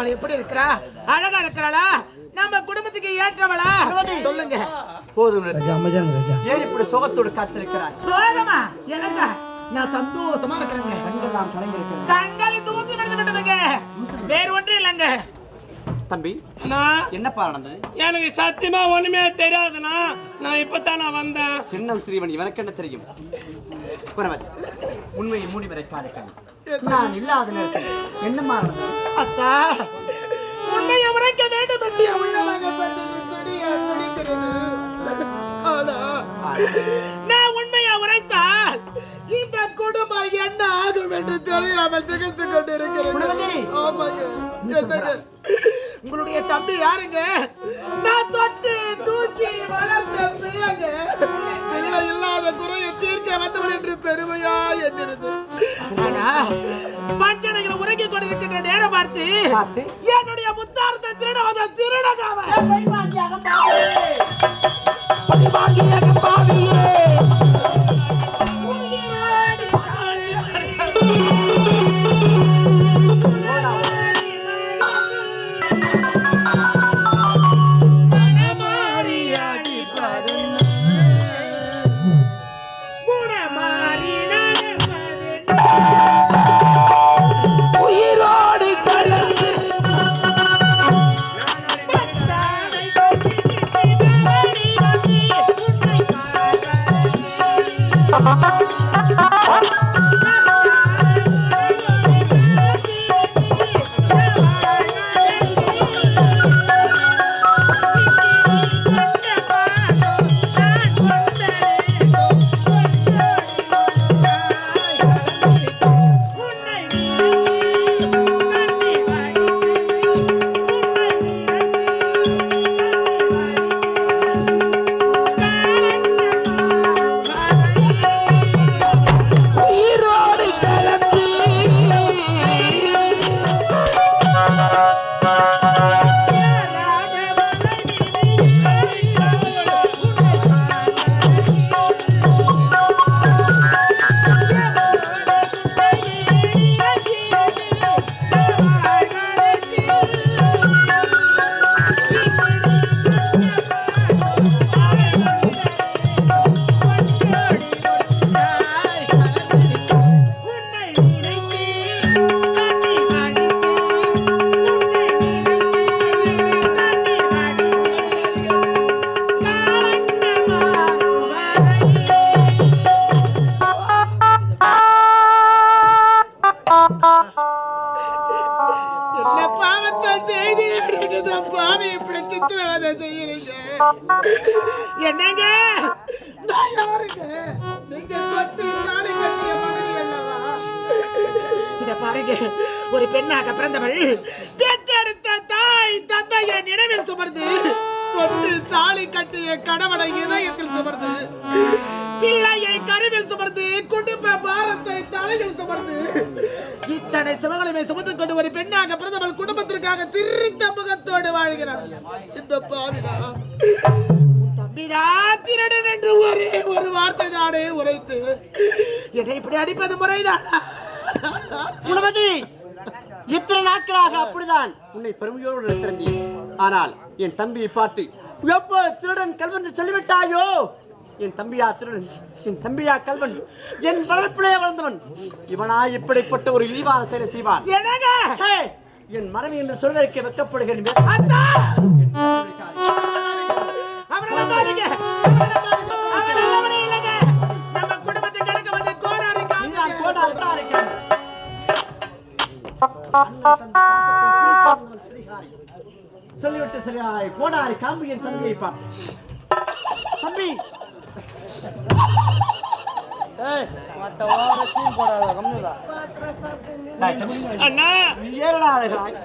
அவள் எப்படி இருக்கிறா? அழகா இருக்கிறாளா? நம்ம குடும்பத்துக்கு ஏற்றவளா? சொல்லுங்க. போதும் ராஜா ராஜா. ஏன் இப்படி சுகத்தோடு காய்ச்சலிக்கிறாய் சோகமா? எனக்கு நான் சந்தோஷமா இருக்கிறேங்க. கண்கள் நாம் கலங்கிருக்கிறேன் கண்களை தூசி விடுத்து விடுதுங்க வேறு ஒன்றும் இல்லைங்க. தம்பி நான் என்னப்பா நடந்தது? எனக்கு சத்தியமா ஒண்ணுமே தெரியாதுண்ணா. நான் இப்பதான் நான் வந்தேன். சின்னம் சிறிவன் இவனுக்கு என்ன தெரியும்? உண்மையை மூடி கண் நான் இல்லாத நேரத்தில் நடந்தது? அத்தா உண்மையை உரைக்க வேண்டும் என்று நான் உண்மையை உரைத்தால் இந்த குடும்பம் என்ன ஆகும் என்று தெரியாமல் திகைத்து கொண்டு இருக்கிறது குணவதி! ஆமாங்க என்னங்க? உங்களுடைய தம்பி யாருங்க? நான் தொட்டு பெருமையா எண்ணிருது ஆனா பஞ்சனைகளை உறங்கி கொண்டிருக்கின்ற நேரம் பார்த்து பார்த்து? என்னுடைய முத்தாரத்தை திருட வந்த திருடகாவ என்ன பாவத்தை செய்தி அப்படின்றது பாவி இப்படி சித்திரவதை செய்யறீங்க. என்னங்க? நான் யாருங்க? நீங்க தொட்டு தாலி கட்டிய மனைவி அல்லவா? இத பாருங்க. ஒரு பெண்ணாக பிறந்தவள் பெற்றெடுத்த தாய் தந்தைய நினைவில் சுமர்ந்து தொட்டு தாலி கட்டிய கடவுளை இதயத்தில் சுமர்ந்து பிள்ளையை கருவில் சுமர்ந்து குடும்ப பாரத்தை தலையில் சுமர்ந்து இத்தனை சுமங்களையுமே சுமந்து கொண்டு ஒரு பெண்ணாக பிரதமர் குடும்பத்திற்காக சிரித்த முகத்தோடு வாழ்கிறார். இந்த பாவினா தம்பிதா திருடன் என்று ஒரே ஒரு வார்த்தை தானே உரைத்து என்னை இப்படி அடிப்பது முறைதானா. குணமதி இத்தனை நாட்களாக அப்படிதான். உன்னை பெருமையோடு நிறுத்திருந்தேன் ஆனால் என் தம்பியை பார்த்து எப்போ திருடன் கல்வென்று சொல்லிவிட்டாயோ என் தம்பியா திருடன் என் தம்பியா கல்வன் என் வளர்ப்பிலே வளர்ந்தவன். இவனா இப்படிப்பட்ட ஒரு இழிவான செயலை செய்வான்! என் மனைவி என்று சொல்வதற்கு சிறிகாரி. சொல்லிவிட்டு சரியாய் கோடாரி காம்பு என் தம்பியை பார்த்து. தம்பி மத்த ஓர சீன் போடாத அண்ணா! ஏறடா அழகாய்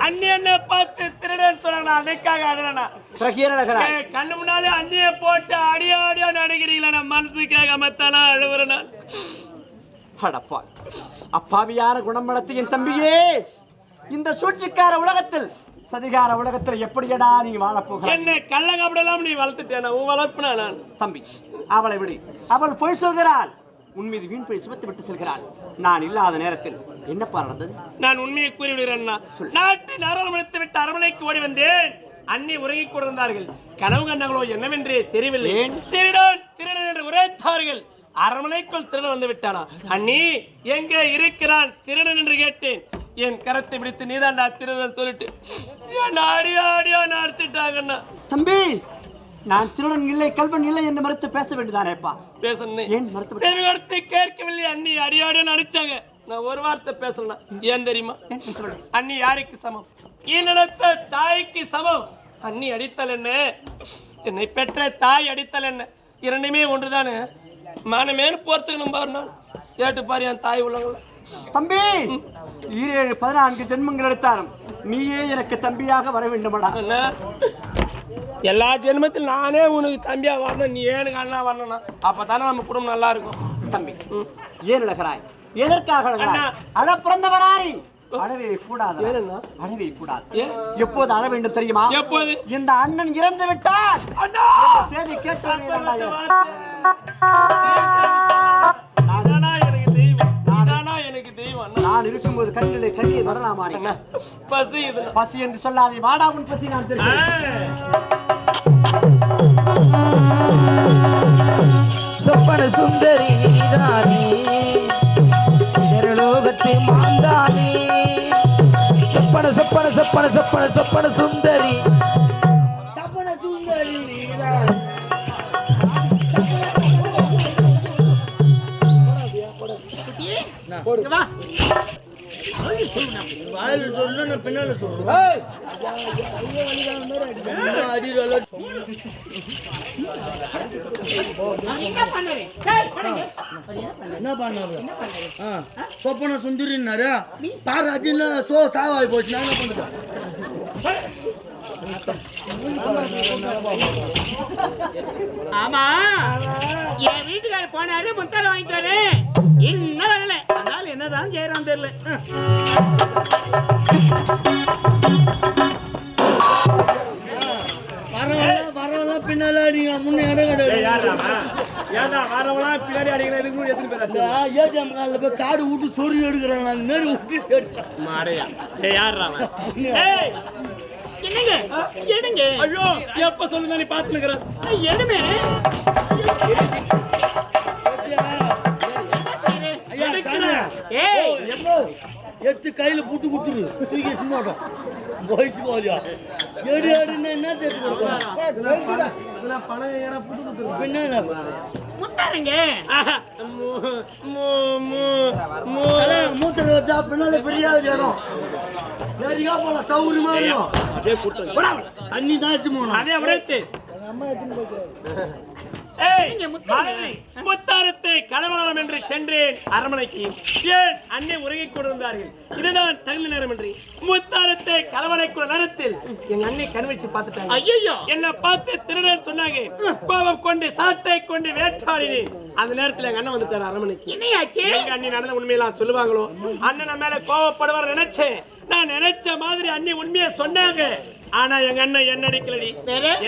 அண்ணி என்ன பார்த்து திருடன் சொன்னா அதுக்காக அடனா கண்ணு முன்னாலே அண்ணிய போட்டு அடியா அடியா நடிக்கிறீங்களா நான் மனசு கேட்காம தானா அழுவுறேன். அடப்பா குணமளத்து என் தம்பியே இந்த சூழ்ச்சிக்கார உலகத்தில் சதிகார உலகத்தில் எப்படியடா நீ வாழப் போகிறாய்? என்ன கள்ள கபடெல்லாம் நீ வளர்த்துட்டேன்? உன் வளர்ப்புனா நான். தம்பி அவளை விடு. அவள் பொய் சொல்கிறாள். உன் மீது வீண் பொய் சுமத்து விட்டு செல்கிறாள். நான் இல்லாத நேரத்தில் என்னப்பா நடந்தது? நான் உண்மையை கூறிவிடுகிறேன். நாட்டு நாராளுமன்றத்தை விட்டு அரண்மனைக்கு ஓடி வந்தேன். அண்ணி உறங்கிக் கொண்டிருந்தார்கள். கனவு கண்டாங்களோ என்னவென்று தெரியவில்லை. திருடன் திருடன் என்று உரைத்தார்கள். அரண்மனைக்குள் திருடன் வந்து விட்டானா? அண்ணி எங்கே இருக்கிறான்? திருடன் என்று கேட்டேன். என் கரத்தை பிடித்து நீதாண்டா திருடன் சொல்லிட்டு. அடி அடியா அடிச்சிட்டாங்கண்ணா. தம்பி நான் திருடன் இல்லை கல்வன் இல்லை என்று மறுத்து பேச வேண்டியதானேப்பா பேசணும் ஏன் மறுத்து கொடுத்து கேட்கவில்லை அண்ணி. அடியாடியா அடிச்சாங்க. நான் ஒரு வார்த்தை பேசலாம் ஏன் தெரியுமா? அண்ணி யாருக்கு சமம்? ஈனத்த தாய்க்கு சமம். அண்ணி அடித்தல் என்ன? என்னை பெற்ற தாய் அடித்தல் என்ன? இரண்டுமே ஒன்றுதானே? மானமேனு ஒரு நாள் கேட்டு பாரு என் தாய் உள்ளவங்கள. தம்பி ஈரேழு பதினான்கு ஜென்மங்கள் எடுத்தாலும் நீயே எனக்கு தம்பியாக வர வேண்டுமடா. எல்லா ஜென்மத்தில் நானே உனக்கு தம்பியா வரணும் நீ ஏனுக்கு அண்ணா வரணும்னா. அப்பதானே நம்ம குடும்பம் நல்லா இருக்கும். தம்பி ஏன் அழகிறாய் எதற்காக. அழ பிறந்தவராய் அழவே கூடாது? அழவே கூடாது? எப்போது அழ வேண்டும் தெரியுமா? எப்போது? இந்த அண்ணன் இறந்து விட்டார் அண்ணா செய்தி கேட்டு நான் இருக்கும்போது கண்ணிலே கண்ணீர் வரலாமா பசி பசி என்று சொல்லாதே வாடா உன் பசி நான் தெரியும் சொப்பன சுந்தரி நீதானே திருலோகத்து மாந்தானே. சொப்பன சொப்பன சொப்பன சொப்பன சொப்பன சுந்தரி. சப்பன சுந்தரி நீதான். வாயில சொல்லு நான் பின்னால சொல்றேன். என்ன பண்ணாரு? ஆ சொப்பன சுந்தரின்னாரு. பாரு அஜின்ல சோ சாவாய் போச்சு. நான் என்ன பண்ணுறேன் ஆமா. என் வீட்டுக்கார போனாரு முத்தார வாங்கிட்டு வரே என்ன வரல. என்னதான் செய்யறான் தெரியல. வரவெல்லாம் வரவெல்லாம் பின்னால நீங்க முன்னே இடம் கிடையாது ஏன்டா வரவங்களாம் பின்னாடி அடிக்கிற இதுக்கு எத்தனை பேர் இந்த ஏடிஎம் காலில் போய் காடு விட்டு சொறி எடுக்கிறாங்க அந்த மாதிரி விட்டு எடுக்கிறாங்க. மாடையா? ஏய் யாரா ஏய் என்னங்க? எடுங்க ஐயோ எப்ப சொல்லுங்க நீ பாத்துக்கிறேன் எடுமே எடுத்து கையில புட்டு குத்துரு தூக்கி சும்மாட்டோம் போயிச்சு போலியா எடு எடுன்னா என்ன குத்துரு பின்ன என்ன? முத்தாருங்க. மூத்திர வச்சா பின்னால பெரிய இடம். சரியா போல இருக்கும். அப்படியே தண்ணி தான் எடுத்து போகணும். அதே உடைத்து ஏய் மனைவி, முத்தாரத்தை கலவரம் என்று சென்றேன் அரண்மனைக்கு ஏன் அன்னை உறங்கிக் கொண்டிருந்தார்கள்? இதுதான் தகுந்த நேரம் என்று. முத்தாரத்தை கலவரைக்குள்ள நேரத்தில் எங்க அன்னை கண் வச்சு பார்த்துட்டாங்க. ஐயோ என்ன பார்த்து திருடன் சொன்னாங்க. கோபம் கொண்டு சாட்டை கொண்டு வேட்டாடினேன். அந்த நேரத்துல எங்க அண்ணன் வந்துட்டாரு அரண்மனைக்கு என்னையாச்சு? எங்க அண்ணி நடந்த உண்மையெல்லாம் சொல்லுவாங்களோ? அண்ணனை மேல கோவப்படுவார் நினைச்சேன். நான் நினைச்ச மாதிரி அண்ணி உண்மையை சொன்னாங்க. ஆனா எங்க அண்ணன் என்ன அடிக்கலடி?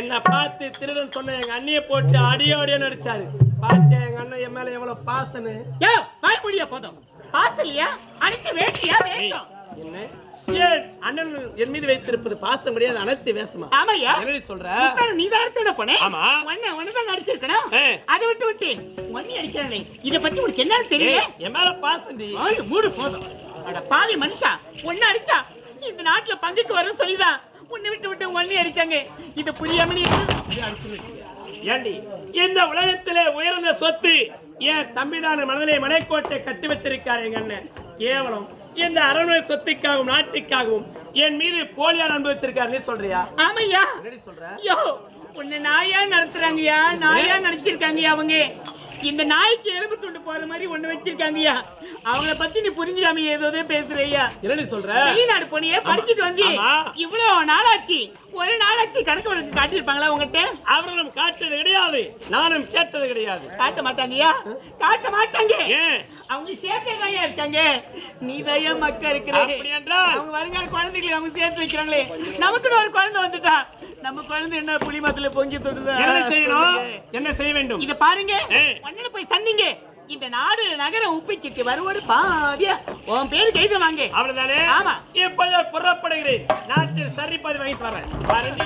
என்ன பார்த்து திருடன் சொன்ன எங்க அண்ணிய போட்டு அடியோடிய நடிச்சாரு பார்த்தேன் எங்க அண்ணன் என் மேல எவ்வளவு பாசனு யோ வாய் முடிய போதும். பாசலியா அனைத்து வேட்டியா வேஷம்? என்ன? அண்ணன் என் மீது வைத்திருப்பது பாசம் கிடையாது அனைத்து வேஷமா? ஆமாய்யா. என்னடி சொல்ற? நீ தான் எடுத்து போனே ஆமா. ஒன்னு ஒன்னு நடிச்சிருக்கணும். அதை விட்டு விட்டு ஒன்னி அடிக்கிறானே. இத பத்தி உனக்கு என்ன தெரியல? என் மேல வாய் மூடு போதும். அட பாவி மனுஷா ஒன்னு அடிச்சா இந்த நாட்டுல பங்குக்கு வரும் சொல்லிதான். உன்னை விட்டு விட்டு ஒன்னி அடிச்சாங்க. இது புரியாம ஏண்டி இந்த உலகத்திலே உயர்ந்த சொத்து என் தம்பிதான மனதிலே மனைக்கோட்டை கட்டி வச்சிருக்காரு எங்க அண்ணன் கேவலம். இந்த அரண்மனை சொத்துக்காகவும் நாட்டுக்காகவும் என் மீது போலியான அன்பு வச்சிருக்காரு நீ சொல்றியா? ஆமையா? சொல்ற? உன்னை நாயா நடத்துறாங்கய்யா? நாயா நடிச்சிருக்காங்கய்யா அவங்க. இந்த நாய்க்கு எலும்பு துண்டு போற மாதிரி ஒண்ணு வச்சிருக்காங்கய்யா. அவங்கள பத்தி நீ புரிஞ்சுக்காம ஏதோ பேசுறியா என்னடி சொல்ற? வெளிநாடு போனியே படிச்சுட்டு வந்து. இவ்வளவு நாளாச்சு. ஒரு நாளாச்சு கணக்கு வழக்கு காட்டியிருப்பாங்களா உங்ககிட்ட அவர்களும் காட்டது கிடையாது. நானும் கேட்டது கிடையாது. காட்ட மாட்டாங்கய்யா? காட்ட மாட்டாங்க. அவங்க சேர்த்தே தான் இருக்காங்க. நீ தான் மக்கா இருக்கிற? அவங்க வருங்கால குழந்தைகளை அவங்க சேர்த்து வைக்கிறாங்களே. நமக்குன்னு ஒரு குழந்தை வந்துட்டா நம்ம குழந்தை என்ன புலி மத்துல பொங்கி தொடுதா? என்ன செய்யணும்? என்ன செய்ய வேண்டும்? இத பாருங்க. போய் சந்திங்க. இந்த நாடு நகரம் உப்பிச்சிட்டு வருவோடு பாதியா உன் பேரு கைது வாங்க. அவ்வளவுதானே? ஆமா. இப்போது புறப்படுகிறேன். நாட்டில் சரிப்பது வாங்கிட்டு வரேன். வரேன்